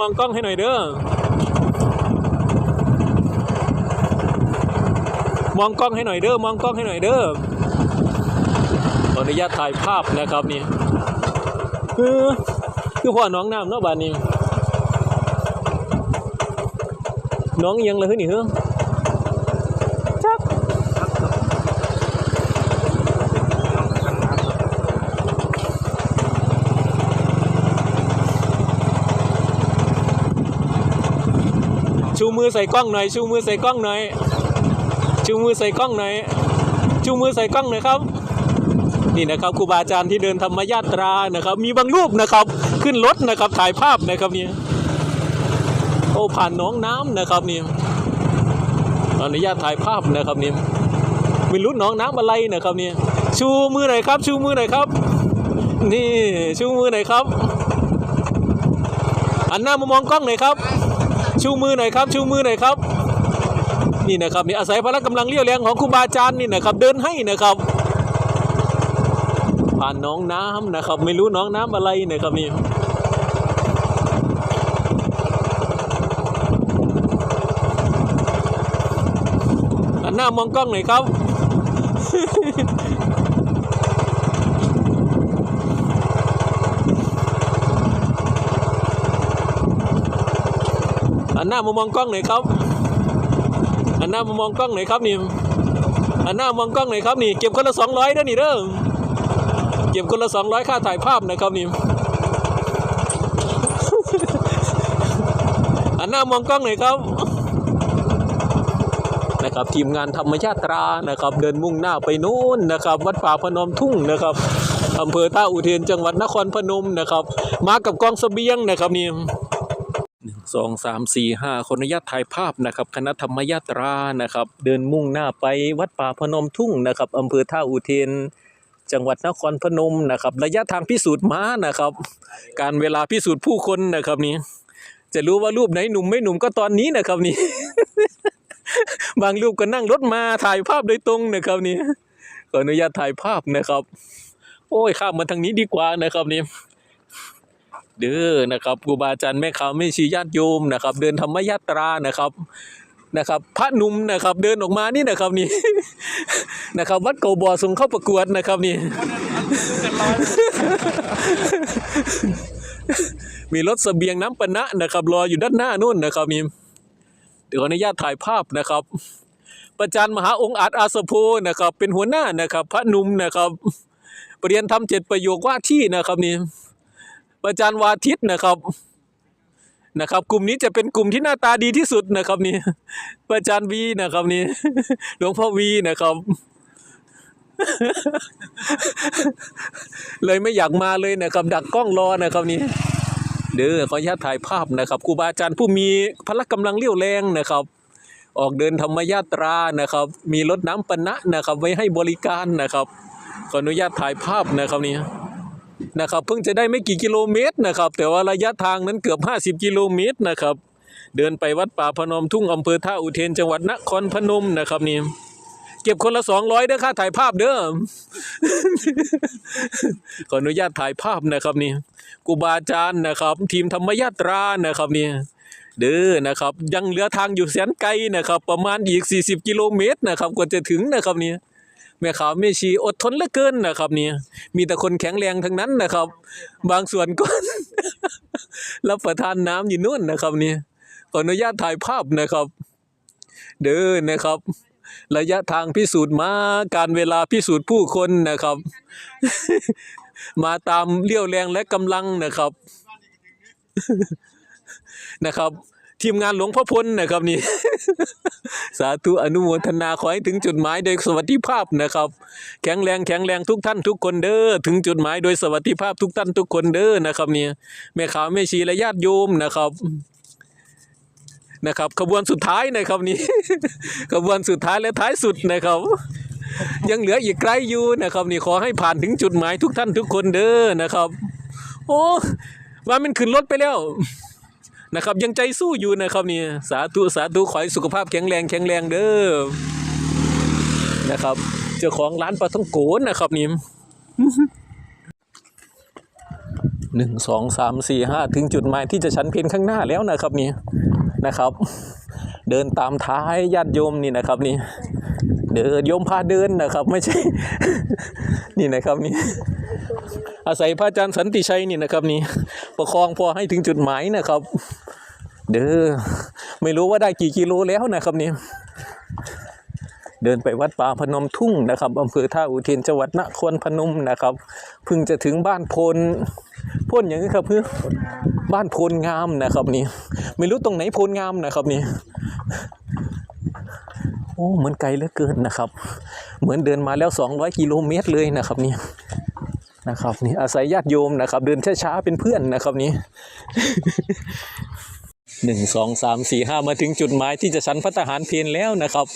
มองกล้องให้หน่อยเด้อ มองกล้องให้หน่อยเด้อ มองกล้องให้หน่อยเด้อ ขออนุญาตถ่ายภาพนะครับนี่คือคือพ่อน้องน้ำเนาะบ้านนี้ น้องยังเลยนี่เฮ้อ มือใส่กล้องหน่อย ชูมือใส่กล้องหน่อย ชูมือใส่กล้องหน่อย ชูมือใส่กล้องหน่อยครับ นี่นะครับครูบาอาจารย์ที่เดินธรรมยาตรานะครับ มีบางรูปนะครับ ขึ้นรถนะครับถ่ายภาพนะครับเนี่ยโอ้ผ่านหน้องน้ำนะครับนี่อนุญาตถ่ายภาพนะครับนี่ไม่รู้หน้องน้ำอะไรนะครับเนี่ยชูมือหน่อยครับ ชูมือหน่อยครับ นี่ชูมือหน่อยครับอันหน้ามามองกล้องหน่อยครับ ชูมือหน่อยครับ ชูมือหน่อยครับ นี่นะครับนี่อาศัยพละกำลังเรี่ยวแรงของครูบาอาจารย์นี่นะครับ เดินให้นะครับ ผ่านน้องน้ำนะครับ ไม่รู้น้องน้ำอะไรนะครับนี่หน้ามองกล้องหน่อยครับ หันหน้ามามองกล้องหน่อยครับหันหน้ามามองกล้องหน่อยครับนี่หันหน้ามองกล้องหน่อยครับนี่ เก็บคนละสองร้อยด้อนี่เด้อ เก็บคนละสองร้อยค่าถ่ายภาพนะครับนี่ อันหน้ามองกล้องหน่อยครับนะครับทีมงานธรรมยาติรานะครับ เดินมุ่งหน้าไปนู้นนะครับ วัดป่าพนมทุ่งนะครับอำเภอท่าอุเทนจังหวัดนครพนมนะครับ มากับกองเสบียงนะครับนี่ หนึ่งสองสามสี่ห้าคนอนุญาตถ่ายภาพนะครับ คณะธรรมยาตรานะครับ เดินมุ่งหน้าไปวัดป่าพนมทุ่งนะครับอำเภอท่าอุเทน จังหวัดนครพนมนะครับ ระยะทางพิสูจน์ม้านะครับ การเวลาพิสูจน์ผู้คนนะครับนี่จะรู้ว่ารูปไหนหนุ่มไม่หนุ่มก็ตอนนี้นะครับนี่ บางรูปก็นั่งรถมาถ่ายภาพโดยตรงนะครับนี่ขออนุญาตถ่ายภาพนะครับ โอ้ยข้ามมาทางนี้ดีกว่านะครับนี่ เด้อนะครับครูบาอาจารย์แม่ขาวแม่ชีญาติโยมนะครับ เดินธรรมยาตรานะครับนะครับพระนุ่มนะครับเดินออกมานี่นะครับนี่นะครับวัดเก่าบ่อส่งเข้าประกวดนะครับนี่มีรถเสบียงน้ำปนะนะครับรออยู่ด้านหน้านู่นนะครับนี่เดี๋ยวขออนุญาตถ่ายภาพนะครับ ประจานมหาองค์อาจอาสโพนะครับ เป็นหัวหน้านะครับ พระนุ่มนะครับปรริยนทำเจ็ดประโยคว่าที่นะครับนี่ ประจานวาทิตนะครับนะครับ กลุ่มนี้จะเป็นกลุ่มที่หน้าตาดีที่สุดนะครับนี่ประจานวีนะครับนี่หลวงพ่อวีนะครับ เลยไม่อยากมาเลยนะครับ ดักกล้องรอนะครับนี่เด้อขออนุญาตถ่ายภาพนะครับครูบาอาจารย์ผู้มีพละกำลังเรี่ยวแรงนะครับ ออกเดินธรรมยาตรานะครับ มีรถน้ำปนะนะครับ ไว้ให้บริการนะครับขออนุญาตถ่ายภาพนะครับนี่ นะครับเพิ่งจะได้ไม่กี่กิโลเมตรนะครับ แต่ว่าระยะทางนั้นเกือบ 50 กิโลเมตรนะครับ เดินไปวัดป่าพนมทุ่งอำเภอท่าอุเทนจังหวัดนครพนมนะครับนี่เก็บคนละสองร้อยเด้อค่าถ่ายภาพเด้อขออนุญาตถ่ายภาพนะครับนี่กูบาอาจารย์นะครับ ทีมธรรมยาตรานะครับนี่เด้อนะครับ ยังเหลือทางอยู่แสนไกลนะครับ ประมาณอีก 40 กิโลเมตรนะครับกว่าจะถึงนะครับนี่ แม่ขาวแม่ชีอดทนเหลือเกินนะครับนี่มีแต่คนแข็งแรงทั้งนั้นนะครับ บางส่วนก็รับประทานน้ำอยู่นู่นนะครับนี่ขออนุญาตถ่ายภาพนะครับ เด้อนะครับ ระยะทางพิสูจน์มาการเวลาพิสูจน์ผู้คนนะครับ มาตามเลี้ยวแรงและกำลังนะครับนะครับ ทีมงานหลวงพ่อพลนะครับนี่ สาธุอนุโมทนาขอให้ถึงจุดหมายโดยสวัสดิภาพนะครับ แข็งแรงแข็งแรงทุกท่านทุกคนเด้อถึงจุดหมายโดยสวัสดิภาพทุกท่านทุกคนเด้อนะครับเนี่ยแม่ขาวแม่ชีและญาติโยมนะครับนะครับขบวนสุดท้ายนะครับนี่ขบวนสุดท้ายและท้ายสุดนะครับ ยังเหลืออีกไกลอยู่นะครับ นี่ขอให้ผ่านถึงจุดหมายทุกท่านทุกคนเด้อนะครับ โอ้ว่ามันขึ้นรถไปแล้ว นะครับ ยังใจสู้อยู่นะครับนี่สาธุสาธุขอให้สุขภาพแข็งแรงแข็งแรงเด้อนะครับ เจ้าของร้านปลาท่องโกนนะครับนี่หนึ่งสองสามสี่ห้าถึงจุดหมายที่จะชันเพนข้างหน้าแล้วนะครับนี่นะครับ เดินตามท้ายญาติโยมนี่นะครับนี่เดินโยมพาเดินนะครับ ไม่ใช่ นี่นะครับนี่ อาศัยพระอาจารย์สันติชัยนี่นะครับนี่ประคองพอให้ถึงจุดหมายนะครับ เด้อไม่รู้ว่าได้กี่กิโลแล้วนะครับนี่เดินไปวัดป่าพนมทุ่งนะครับอำเภอท่าอุเทนจังหวัดนครพนมนะครับเพิ่งจะถึงบ้านพลพลอย่างนี้ครับเพื่อบ้านพลงามนะครับนี่ไม่รู้ตรงไหนพลงามนะครับนี่โอ้เหมือนไกลเหลือเกินนะครับ เหมือนเดินมาแล้ว 200 กิโลเมตรเลยนะครับนี่ นะครับนี่อาศัยญาติโยมนะครับ เดินช้าๆเป็นเพื่อนนะครับนี่หนึ่งสองสามสี่ห้ามาถึงจุดหมายที่จะชันพัฒหารเพลแล้วนะครับ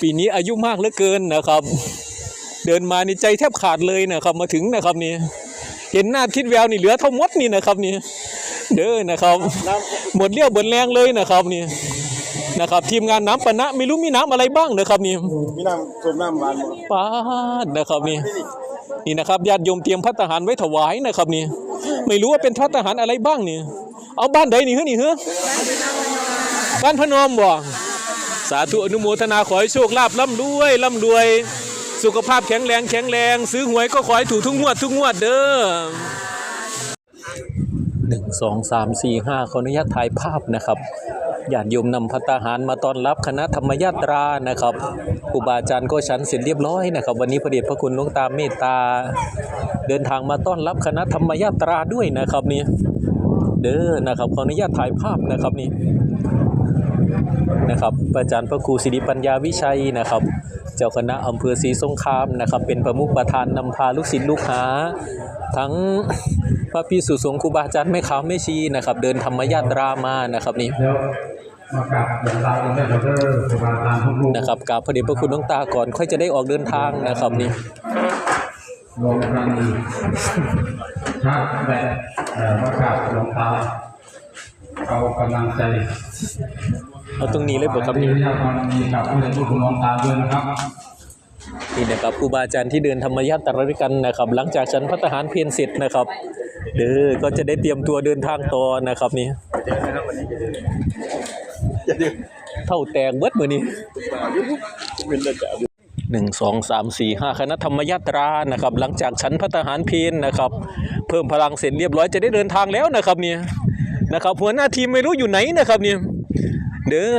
ปีนี้อายุมากเหลือเกินนะครับ เดินมานี่ใจแทบขาดเลยนะครับ มาถึงนะครับนี่เห็นหน้าทิดแววนี่เหลือเท่ามดนี่นะครับนี่เด้อนะครับหมดเรี่ยวหมดแรงเลยนะครับนี่นะครับ ทีมงานน้ำปะนะไม่รู้มีน้ำอะไรบ้างนะครับนี่มีน้ำส้มน้ำหวานบ่ป้าดนะครับนี่ นี่นะครับญาติโยมเตรียมพัฒหารไว้ถวายนะครับนี่ไม่รู้ว่าเป็นพัฒหารอะไรบ้างนี่เอาบ้านใดนี่เฮ้ยนี่เฮ้ยบ้านพนมบ่สาธุอนุโมทนาขอให้โชคลาภร่ำรวยร่ำรวย สุขภาพแข็งแรงแข็งแรง ซื้อหวยก็ขอให้ถูกทุกงวดทุกงวดเด้อหนึ่งสองสามสี่ห้าขออนุญาตถ่ายภาพนะครับ ญาติโยมนำพัตาหารมาต้อนรับคณะธรรมยาตรานะครับครูบาอาจารย์ก็ฉันเสร็จเรียบร้อยนะครับ วันนี้พระเดชพระคุณหลวงตาเมตตา เดินทางมาต้อนรับคณะธรรมยาตราด้วยนะครับนี่เด้อนะครับขออนุญาตถ่ายภาพนะครับนี่นะครับอาจารย์พระครูสิริปัญญาวิชัยนะครับ เจ้าคณะอำเภอศรีสงครามนะครับ เป็นประมุขประธานนำพาลูกศิษย์ลูกหา ทั้งพระพิสุสงฆ์ครูบาอาจารย์แม่ขาวแม่ชีนะครับ เดินธรรมยาตรามานะครับนี่นะครับกราบพระเดชพระคุณหลวงตาก่อนค่อยจะได้ออกเดินทางนะครับนี่รวมกันชาติแบบมากราบหลวงตาเอากำลังใจ เอาตรงนี้เลยบ่ครับที่นี่ญาติมันมีกับผู้เรียนผู้คุณหลวงตาด้วยนะครับนี่นะครับครูบาอาจารย์ที่เดินธรรมยาตราด้วยกันนะครับ หลังจากฉันพัฒหารเพลเสร็จนะครับเด้อก็จะได้เตรียมตัวเดินทางต่อนะครับนี่เท่าแตกเบิดมือนี้หนึ่งสองสามสี่ห้าคณะธรรมยาตรานะครับ หลังจากฉันพัฒหารเพลนะครับ เพิ่มพลังเสร็จเรียบร้อยจะได้เดินทางแล้วนะครับเนี่ยนะครับหัวหน้าทีมไม่รู้อยู่ไหนนะครับเนี่ย เด้อ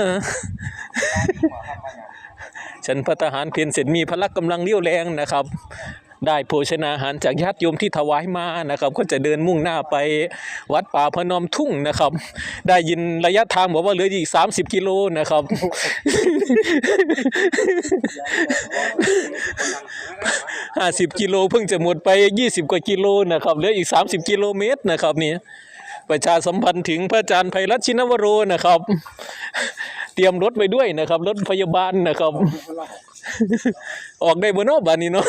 ฉันพัฒหารเพียรเสร็จมีพละกำลังเรี่ยวแรงนะครับ ได้โภชนาหารจากญาติโยมที่ถวายมานะครับ ก็จะเดินมุ่งหน้าไปวัดป่าพนมทุ่งนะครับ ได้ยินระยะทางบอกว่าเหลืออีก 30 กิโลนะครับห้าสิบกิโลเพิ่งจะหมดไป 20 กว่ากิโลนะครับเหลืออีก 30 กิโลเมตรนะครับนี่ ประชาสัมพันธ์ถึงพระอาจารย์ไพรัชชินวโรนะครับ เตรียมรถไปด้วยนะครับ รถพยาบาลนะครับ ออกได้บนนอกบ้านนี้เนาะ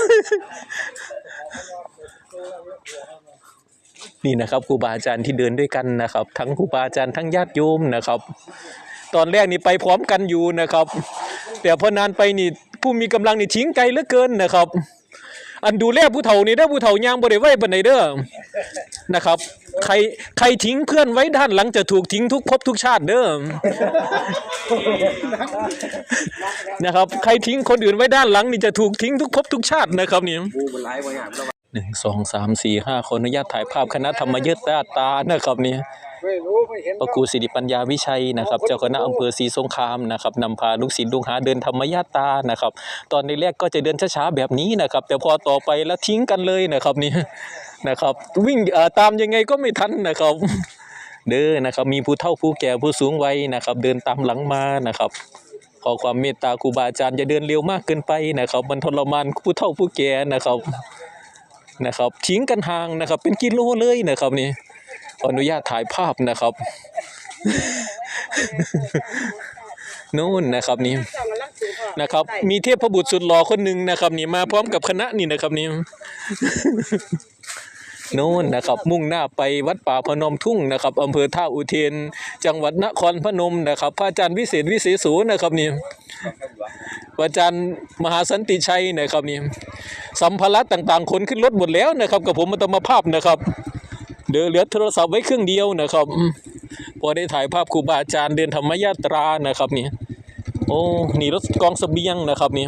นี่นะครับครูบาอาจารย์ที่เดินด้วยกันนะครับ ทั้งครูบาอาจารย์ทั้งญาติโยมนะครับ ตอนแรกนี่ไปพร้อมกันอยู่นะครับ แต่พอนานไปนี่ผู้มีกำลังนี่ทิ้งไกลเหลือเกินนะครับ อันดูแลผู้เฒ่านี่เด้อผู้เฒ่ายางบ่ได้ไว้ปานใดเด้อนะครับ ใครใครทิ้งเพื่อนไว้ด้านหลังจะถูกทิ้งทุกภพทุกชาติเด้อนะครับ ใครทิ้งคนอื่นไว้ด้านหลังนี่จะถูกทิ้งทุกภพทุกชาตินะครับนี่กูมันหนึ่งสองสามสี่ห้าขออนุญาตถ่ายภาพคณะธรรมยุตาตานะครับนี่ พระครูสิริปัญญาวิชัยนะครับ เจ้าคณะอำเภอศรีสงครามนะครับนำพาลูกศิษย์ลูกหาเดินธรรมยตานะครับ ตอนแรกๆก็จะเดินช้าๆแบบนี้นะครับ แต่พอต่อไปแล้วทิ้งกันเลยนะครับนี่นะครับ วิ่งเอ่อตามยังไงก็ไม่ทันนะครับ เด้อนะครับ มีผู้เฒ่าผู้แก่ผู้สูงวัยนะครับ เดินตามหลังมานะครับขอความเมตตาครูบาอาจารย์อย่าเดินเร็วมากเกินไปนะครับ มันทรมานผู้เฒ่าผู้แก่นะครับนะครับทิ้งกันห่างนะครับ เป็นกิโลเลยนะครับนี่ข ออนุญาตถ่ายภาพนะครับ นู่นนะครับนี่นะครับ มีเทพบุตรสุดหล่อคนหนึ่งนะครับ นี่มาพร้อมกับคณะนี่นะครับนี่นู่นนะครับมุ่งหน้าไปวัดป่าพนมทุ่งนะครับอำเภอท่าอุเทน จังหวัดนครพนมนะครับ พระอาจารย์วิเศษวิเศษสูนะครับนี่พระอาจารย์มหาสันติชัยนะครับนี่สัมภาระต่างๆขนขึ้นรถหมดแล้วนะครับ กับผมมาตมาภาพนะครับ ลือเหลือโทรศัพท์ไว้เครื่องเดียวนะครับอืมพอได้ถ่ายภาพครูบาอาจารย์เดินธรรมยาตรานะครับนี่โอ้นี่รถกองเสบียงนะครับนี่